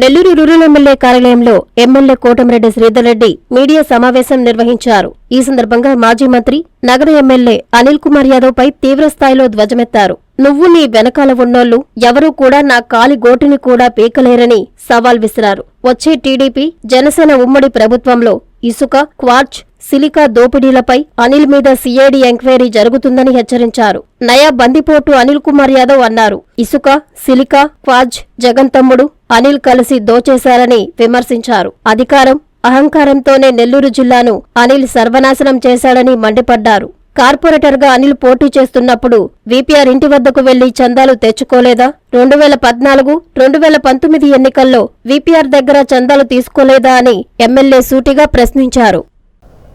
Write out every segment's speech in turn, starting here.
Nellore rural MLA కార్యాలయంలో MLA Kotamreddy Sridhar Reddy media సమావేశం నిర్వహించారు. ఈ సందర్భంగా మాజీ మంత్రి నగర ఎమ్మెల్యే అనిల్ కుమార్ యాదవ్ పై తీవ్రస్థాయిలో ధ్వజమెత్తారు. నువ్వు నీ వెనకాల ఉన్నోళ్ళు ఎవరూ కూడా నా కాలి గోటిని కూడా పీకలేరని సవాల్ విసిరారు. వచ్చే టీడీపీ జనసేన ఉమ్మడి ప్రభుత్వంలో ఇసుక క్వార్చ్ సిలికా దోపిడీలపై అనిల్ మీద సిఐడి ఎంక్వైరీ జరుగుతుందని హెచ్చరించారు. నయా బందిపోటు అనిల్ కుమార్ యాదవ్ అన్నారు. ఇసుక సిలికా క్వాజ్ జగన్ తమ్ముడు అనిల్ కలిసి దోచేశారని విమర్శించారు. అధికారం అహంకారంతోనే నెల్లూరు జిల్లాను అనిల్ సర్వనాశనం చేశాడని మండిపడ్డారు. కార్పొరేటర్గా అనిల్ పోటీ చేస్తున్నప్పుడు వీపీఆర్ ఇంటి వద్దకు వెళ్ళి చందాలు తెచ్చుకోలేదా? రెండు వేల పద్నాలుగు రెండు వేల పంతొమ్మిది ఎన్నికల్లో వీపీఆర్ దగ్గర చందాలు తీసుకోలేదా అని ఎమ్మెల్యే సూటిగా ప్రశ్నించారు.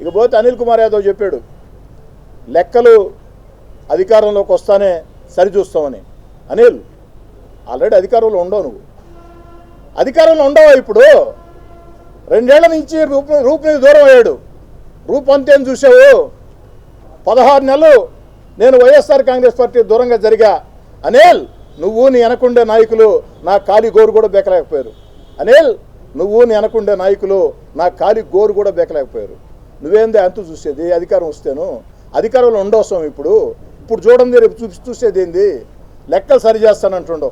ఇకపోతే అనిల్ కుమార్ యాదవ్ చెప్పాడు లెక్కలు అధికారంలోకి వస్తానే సరిచూస్తామని. అనిల్ ఆల్రెడీ అధికారంలో ఉండవు నువ్వు. అధికారంలో ఉండవా ఇప్పుడు? రెండేళ్ళ నుంచి రూపు రూపుని దూరం అయ్యాడు. రూపు అంతేం చూసావు. పదహారు నెలలు నేను వైఎస్ఆర్ కాంగ్రెస్ పార్టీ దూరంగా జరిగా. అనిల్ నువ్వు నీ వెనకుండే నాయకులు నా ఖాళీ గోరు కూడా బెక్కలేకపోయారు అనిల్ నువ్వు నీ వెనకుండే నాయకులు నా ఖాళీ గోరు కూడా బెక్కలేకపోయారు నువ్వేందే అంతు చూసేది? అధికారం వస్తేను. అధికారంలో ఉండవసం ఇప్పుడు. ఇప్పుడు చూడండి రేపు చూసి చూసేది ఏంది లెక్కలు సరి చేస్తానంటుండవు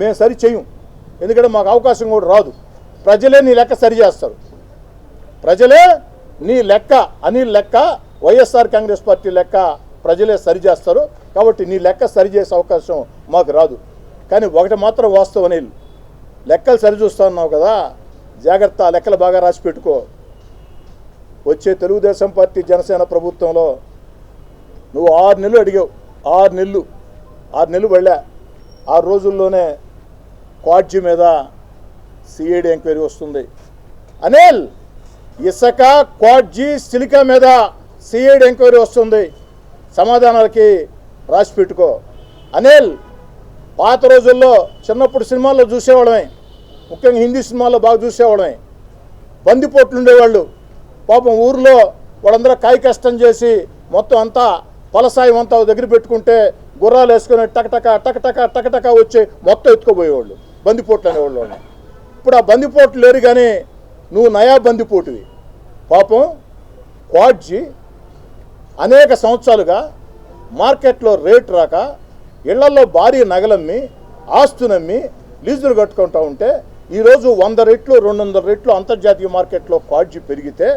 మేము సరి చేయం. ఎందుకంటే మాకు అవకాశం కూడా రాదు. ప్రజలే నీ లెక్క సరి చేస్తారు. ప్రజలే నీ లెక్క అని లెక్క వైఎస్ఆర్ కాంగ్రెస్ పార్టీ లెక్క ప్రజలే సరి చేస్తారు. కాబట్టి నీ లెక్క సరి చేసే అవకాశం మాకు రాదు. కానీ ఒకటి మాత్రం వాస్తవం అనిల్. లెక్కలు సరిచూస్తా ఉన్నావు కదా? జాగ్రత్త లెక్కలు బాగా రాసి పెట్టుకో. వచ్చే తెలుగుదేశం పార్టీ జనసేన ప్రభుత్వంలో నువ్వు ఆరు నెలలు అడిగావు. ఆరు నెలలు. ఆరు నెలలు వెళ్ళా. ఆరు రోజుల్లోనే క్వాడ్జీ మీద సిఐడి ఎంక్వైరీ వస్తుంది. అనిల్ ఇసుక క్వాడ్జీ సిలికా మీద సిఐడి ఎంక్వైరీ వస్తుంది. సమాధానాలకి రాసి పెట్టుకో. అనిల్ పాత రోజుల్లో చిన్నప్పుడు సినిమాల్లో చూసేవాళ్ళమే. ముఖ్యంగా హిందీ సినిమాల్లో బాగా చూసేవాళ్ళమే. బందిపోట్లు ఉండేవాళ్ళు. పాపం ఊర్లో వాళ్ళందరూ కాయ కష్టం చేసి మొత్తం అంతా పలసాయం అంతా దగ్గర పెట్టుకుంటే గుర్రాలు వేసుకొని టకటక టకటక టకటక వచ్చి మొత్తం ఎత్తుకుపోయేవాళ్ళు బందిపోట్లు అనేవాళ్ళు ఇప్పుడు ఆ బందిపోట్లు లేరు కానీ నువ్వు నయా బందిపోటువి. పాపం క్వాడ్జీ అనేక సంవత్సరాలుగా మార్కెట్లో రేట్ రాక ఇళ్ళలో భారీ నగలమ్మి ఆస్తునమ్మి లీజులు కట్టుకుంటా ఉంటే ఈరోజు వంద రెట్లు రెండు వందల రెట్లు అంతర్జాతీయ మార్కెట్లో క్వాడ్జీ పెరిగితే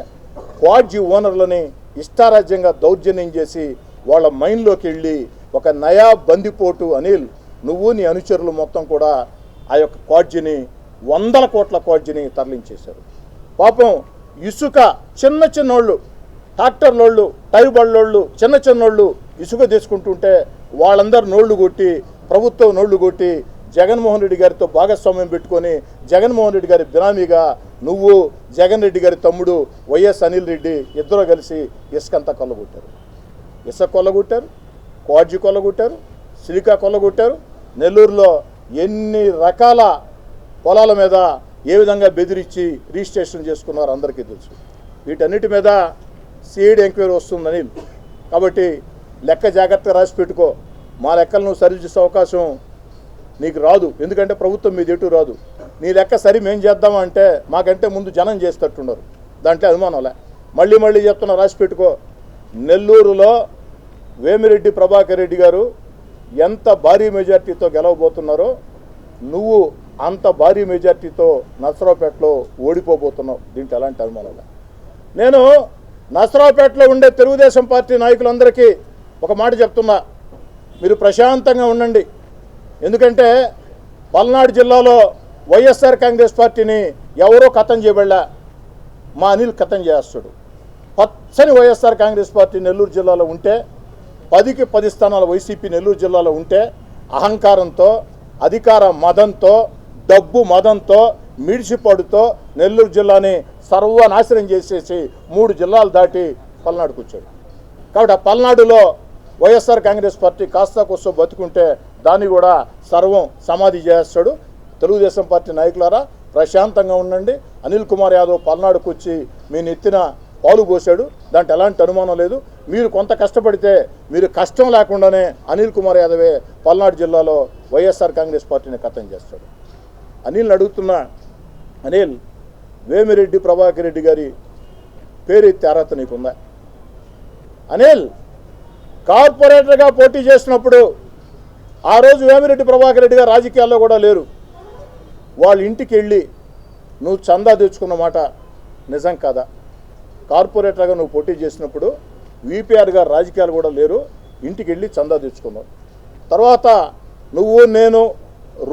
క్వాడ్జీ ఓనర్లని ఇష్టారాజ్యంగా దౌర్జన్యం చేసి వాళ్ళ మైండ్లోకి వెళ్ళి ఒక నయా బందిపోటు అనిల్ నువ్వు నీ అనుచరులు మొత్తం కూడా ఆ యొక్క క్వాడ్జీని వందల కోట్ల క్వాడ్జీని తరలించేశారు. పాపం ఇసుక చిన్న చిన్నోళ్ళు ట్రాక్టర్లోళ్ళు టైర్ బళ్ళోళ్ళు చిన్న చిన్నోళ్ళు ఇసుక తీసుకుంటుంటే వాళ్ళందరు నోళ్ళు కొట్టి ప్రభుత్వం నోళ్ళు కొట్టి జగన్మోహన్ రెడ్డి గారితో భాగస్వామ్యం పెట్టుకొని జగన్మోహన్ రెడ్డి గారి బినామీగా నువ్వు జగన్ రెడ్డి గారి తమ్ముడు వైఎస్ అనిల్ రెడ్డి ఇద్దరు కలిసి ఇసుకంతా కొల్లగొట్టారు. ఇసుక కొల్లగొట్టారు కోడ్జి కొల్లగొట్టారు సిలికా కొల్లగొట్టారు. నెల్లూరులో ఎన్ని రకాల పొలాల మీద ఏ విధంగా బెదిరించి రిజిస్ట్రేషన్ చేసుకున్నారో అందరికీ తెలుసు. వీటన్నిటి మీద సీడీ ఎంక్వైరీ వస్తుందని. కాబట్టి లెక్క జాగ్రత్తగా రాసి పెట్టుకో. మా లెక్కలను సరిచేసే అవకాశం నీకు రాదు. ఎందుకంటే ప్రభుత్వం మీద ఎటు రాదు. నీ లెక్క సరి మేం చేద్దామంటే మాకంటే ముందు జనం చేసేటట్టున్నారు. దాంట్లో అనుమానంలే మళ్ళీ మళ్ళీ చెప్తున్నా రాసి పెట్టుకో. నెల్లూరులో వేమిరెడ్డి ప్రభాకర్ రెడ్డి గారు ఎంత భారీ మెజార్టీతో గెలవబోతున్నారో నువ్వు అంత భారీ మెజార్టీతో నసరావుపేటలో ఓడిపోబోతున్నావు. దీంట్లో ఎలాంటి అనుమానం నేను నసరావుపేటలో ఉండే తెలుగుదేశం పార్టీ నాయకులందరికీ ఒక మాట చెప్తున్నా. మీరు ప్రశాంతంగా ఉండండి. ఎందుకంటే పల్నాడు జిల్లాలో వైఎస్ఆర్ కాంగ్రెస్ పార్టీని ఎవరో కథం చేయబడలే. మా అనిల్ కథం చేస్తాడు. పచ్చని వైఎస్ఆర్ కాంగ్రెస్ పార్టీ నెల్లూరు జిల్లాలో ఉంటే పదికి పది స్థానాల వైసీపీ నెల్లూరు జిల్లాలో ఉంటే అహంకారంతో అధికార మదంతో డబ్బు మదంతో మిడిసిపాడుతో నెల్లూరు జిల్లాని సర్వనాశనం చేసేసి మూడు జిల్లాలు దాటి పల్నాడుకు వచ్చాడు. కాబట్టి ఆ పల్నాడులో వైఎస్ఆర్ కాంగ్రెస్ పార్టీ కాస్తా కోసం బతుకుంటే దాన్ని కూడా సర్వం సమాధి చేస్తాడు. తెలుగుదేశం పార్టీ నాయకులారా ప్రశాంతంగా ఉండండి. అనిల్ కుమార్ యాదవ్ పల్నాడుకు వచ్చి మీ నెత్తిన పాలు పోశాడు. దాంట్లో ఎలాంటి అనుమానం లేదు. మీరు కొంత కష్టపడితే మీరు కష్టం లేకుండానే అనిల్ కుమార్ యాదవే పల్నాడు జిల్లాలో వైఎస్ఆర్ కాంగ్రెస్ పార్టీని కథం చేస్తాడు. అనిల్ని అడుగుతున్న అనిల్ వేమిరెడ్డి ప్రభాకర్ రెడ్డి గారి పేరెత్తి అర్హత నీకుందా? అనిల్ కార్పొరేటర్గా పోటీ చేసినప్పుడు ఆ రోజు వేమిరెడ్డి ప్రభాకర్ రెడ్డి గారు రాజకీయాల్లో కూడా లేరు. వాళ్ళ ఇంటికి వెళ్ళి నువ్వు చందా తెచ్చుకున్న మాట నిజం కాదా? కార్పొరేటర్గా నువ్వు పోటీ చేసినప్పుడు విపిఆర్ గారు రాజకీయాలు కూడా లేరు. ఇంటికి వెళ్ళి చందా తెచ్చుకున్నావు తర్వాత నువ్వు నేను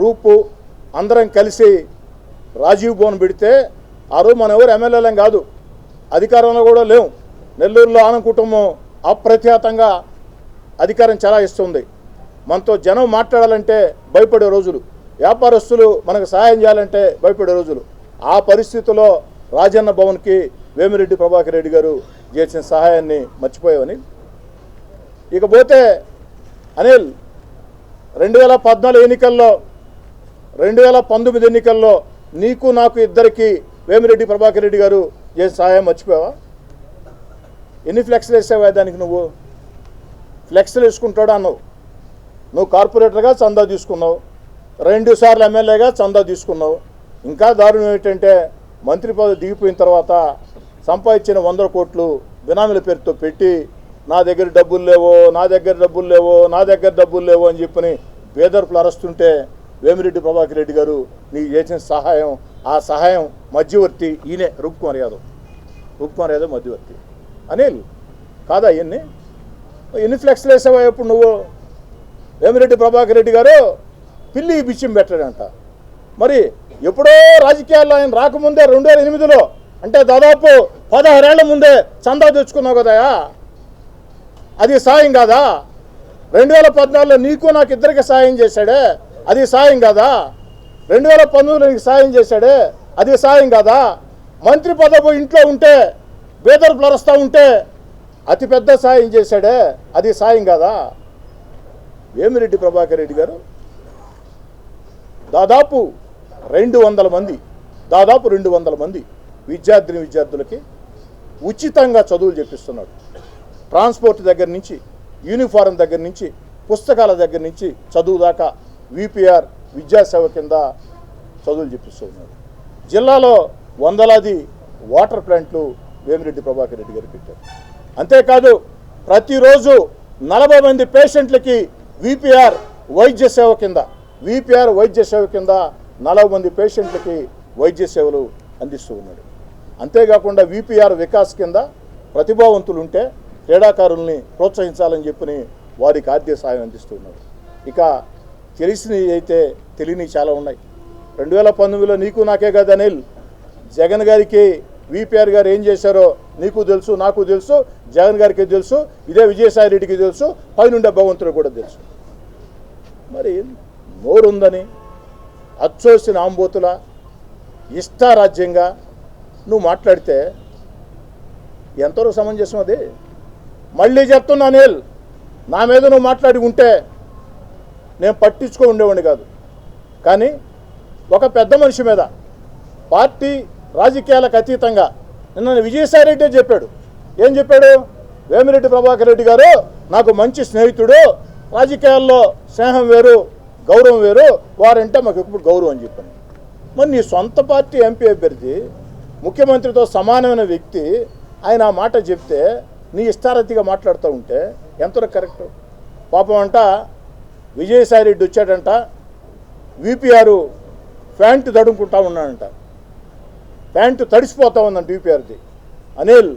రూపు అందరం కలిసి రాజీవ్ భవన్ పెడితే ఆ రోజు మన ఎవరు ఎమ్మెల్యేలం కాదు. అధికారంలో కూడా లేవు. నెల్లూరులో ఆనం కుటుంబం అప్రఖ్యాతంగా అధికారం చాలా ఇస్తుంది. మనతో జనం మాట్లాడాలంటే భయపడే రోజులు. వ్యాపారస్తులు మనకు సహాయం చేయాలంటే భయపడే రోజులు. ఆ పరిస్థితిలో రాజన్న భవన్కి వేమిరెడ్డి ప్రభాకర్ రెడ్డి గారు చేసిన సహాయాన్ని మర్చిపోయావని. ఇకపోతే అనిల్ రెండు వేల పద్నాలుగు ఎన్నికల్లో రెండు వేల పంతొమ్మిది ఎన్నికల్లో నీకు నాకు ఇద్దరికి వేమిరెడ్డి ప్రభాకర్ రెడ్డి గారు చేసిన సహాయం మర్చిపోయావా? ఎన్ని ఫ్లెక్స్లు వేసావా దానికి నువ్వు? ఫ్లెక్స్లు వేసుకుంటాడు అన్నావు. నువ్వు కార్పొరేటర్గా చందా తీసుకున్నావు. రెండు సార్లు ఎమ్మెల్యేగా చందా తీసుకున్నావు. ఇంకా దారుణం ఏంటంటే మంత్రి పదవి దిగిపోయిన తర్వాత సంపాదించిన వందల కోట్లు బినామీల పేరుతో పెట్టి నా దగ్గర డబ్బులు లేవో నా దగ్గర డబ్బులు లేవో నా దగ్గర డబ్బులు లేవో అని చెప్పని బేదర్పులు అరస్తుంటే వేమిరెడ్డి ప్రభాకర్ రెడ్డి గారు నీకు చేసిన సహాయం ఆ సహాయం మధ్యవర్తి ఈయనే. రూప్కుమార్ యాదవ్ రూప్కుమార్ యాదవ్ మధ్యవర్తి. అనిల్. కాదా ఇవన్నీ ఎన్ని ఫ్లెక్స్లు వేసావా? ఇప్పుడు నువ్వు? వేమిరెడ్డి ప్రభాకర్ రెడ్డి గారు పిల్లి బిచ్చం పెట్టాడంట. మరి ఎప్పుడో రాజకీయాల్లో ఆయన రాకముందే రెండు వేల ఎనిమిదిలో అంటే దాదాపు పదహారేళ్ళ ముందే చందా తెచ్చుకున్నావు కదయా అది సాయం కాదా? రెండు వేల పద్నాలుగులో నీకు నాకు ఇద్దరికి సాయం చేశాడే అది సాయం కాదా? రెండు వేల పంతొమ్మిదిలో నీకు సాయం చేశాడే అది సాయం కాదా? మంత్రి పదవి ఇంట్లో ఉంటే బేదరుపులు అరుస్తూ ఉంటే అతిపెద్ద సాయం చేశాడే అది సాయం కాదా? వేమిరెడ్డి ప్రభాకర్ రెడ్డి గారు? దాదాపు రెండు వందల మంది దాదాపు రెండు వందల మంది విద్యార్థిని విద్యార్థులకి ఉచితంగా చదువులు చెప్పిస్తున్నాడు. ట్రాన్స్పోర్ట్ దగ్గర నుంచి యూనిఫారం దగ్గర నుంచి పుస్తకాల దగ్గర నుంచి చదువు దాకా విపిఆర్ విద్యాసేవ కింద చదువులు చెప్పిస్తున్నాడు. జిల్లాలో వందలాది వాటర్ ప్లాంట్లు వేమిరెడ్డి ప్రభాకర్ రెడ్డి గారు పెట్టారు. అంతేకాదు ప్రతిరోజు నలభై మంది పేషెంట్లకి విపిఆర్ వైద్య సేవ కింద విపిఆర్ వైద్య సేవ కింద నలభై మంది పేషెంట్లకి వైద్య సేవలు అందిస్తూ ఉన్నాడు. అంతేకాకుండా విపిఆర్ వికాస్ కింద ప్రతిభావంతులు ఉంటే క్రీడాకారుల్ని ప్రోత్సహించాలని చెప్పని వారికి ఆర్థిక సాయం అందిస్తూ ఉన్నాడు. ఇక తెలిసినవి అయితే తెలియనివి చాలా ఉన్నాయి. రెండు వేల పంతొమ్మిదిలో నీకు నాకే కదా అనిల్ జగన్ గారికి విపిఆర్ గారు ఏం చేశారో నీకు తెలుసు నాకు తెలుసు జగన్ గారికి తెలుసు ఇదే విజయసాయి రెడ్డికి తెలుసు పైనుండే భగవంతుడు కూడా తెలుసు. మరి నోరుందని అచ్చోసిన ఆంబోతుల ఇష్టారాజ్యంగా నువ్వు మాట్లాడితే ఎంతవరకు సమంజసం అది? మళ్ళీ చెప్తున్నా నేల్ నా మీద నువ్వు మాట్లాడి ఉంటే నేను పట్టించుకో ఉండేవాడిని కాదు. కానీ ఒక పెద్ద మనిషి మీద పార్టీ రాజకీయాలకు అతీతంగా. నిన్న విజయసాయి రెడ్డి చెప్పాడు. ఏం చెప్పాడు? వేమిరెడ్డి ప్రభాకర్ రెడ్డి గారు నాకు మంచి స్నేహితుడు రాజకీయాల్లో స్నేహం వేరు గౌరవం వేరు వారంటే మాకు ఇప్పుడు గౌరవం అని చెప్పాను. మరి నీ సొంత పార్టీ ఎంపీ అభ్యర్థి ముఖ్యమంత్రితో సమానమైన వ్యక్తి ఆయన ఆ మాట చెప్తే నీ ఇష్టారతిగా మాట్లాడుతూ ఉంటే ఎంతలో కరెక్ట్? పాపం అంట విజయసాయి రెడ్డి వచ్చాడంట విపిఆర్ ప్యాంటు తడుముకుంటా ఉన్నాడంట. ప్యాంటు తడిసిపోతా ఉందండి విపిఆర్ది అనిల్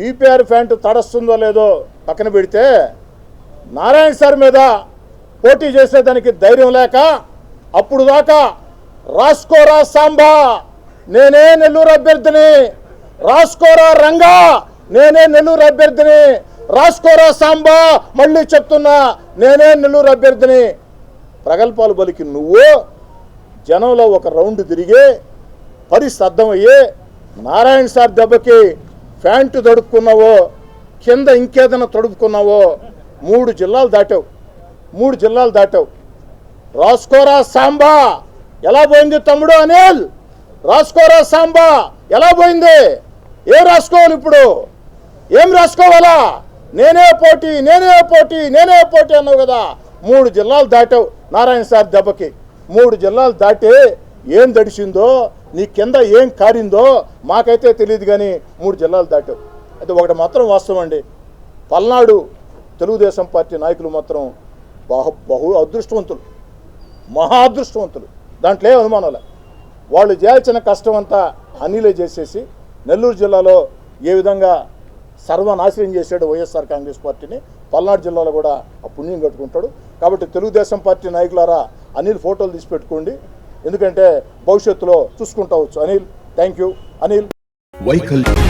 విపిఆర్ ప్యాంటు తడస్తుందో లేదో పక్కన పెడితే నారాయణ సార్ మీద పోటీ చేసేదానికి ధైర్యం లేక అప్పుడు దాకా రాసుకోరా సాంబా నేనే నెల్లూరు అభ్యర్థిని. రాసుకోరా రంగా నేనే నెల్లూరు అభ్యర్థిని. రాసుకోరా సాంబా మళ్ళీ చెప్తున్నా నేనే నెల్లూరు అభ్యర్థిని. ప్రగల్భాలు పలికి నువ్వు జనంలో ఒక రౌండ్ తిరిగి పరిస్థితి అర్థమయ్యే నారాయణ సార్ దెబ్బకి ప్యాంటు తడుపుకున్నావో కింద ఇంకేదైనా తడుపుకున్నావో మూడు జిల్లాలు దాటావు. మూడు జిల్లాలు దాటావు. రాసుకోరా సాంబా! ఎలా పోయింది తమ్ముడు అనిల్? రాసుకోరా సాంబా! ఎలా పోయింది? ఏం రాసుకోవాలి ఇప్పుడు? ఏం రాసుకోవాలా? నేనే పోటీ నేనే పోటీ నేనే పోటీ అన్నావు కదా. మూడు జిల్లాలు దాటావు నారాయణ సార్ దెబ్బకి. మూడు జిల్లాలు దాటి ఏం దడిచిందో నీ కింద ఏం కారిందో మాకైతే తెలియదు కానీ మూడు జిల్లాలు దాటావు. అయితే ఒకటి మాత్రం వాస్తవం అండి. పల్నాడు తెలుగుదేశం పార్టీ నాయకులు మాత్రం బహు బహు అదృష్టవంతులు. మహా అదృష్టవంతులు. దాంట్లో ఏ అనుమానాలే. వాళ్ళు చేయాల్సిన కష్టం అంతా అనిలే చేసేసి నెల్లూరు జిల్లాలో ఏ విధంగా సర్వనాశనం చేశాడు వైఎస్ఆర్ కాంగ్రెస్ పార్టీని పల్నాడు జిల్లాలో కూడా ఆ పుణ్యం కట్టుకుంటాడు. కాబట్టి తెలుగుదేశం పార్టీ నాయకులారా అనిల్ ఫోటోలు తీసి పెట్టుకోండి. ఎందుకంటే భవిష్యత్తులో చూసుకుంటావచ్చు అనిల్ థ్యాంక్ యూ అనిల్. వైకల్యం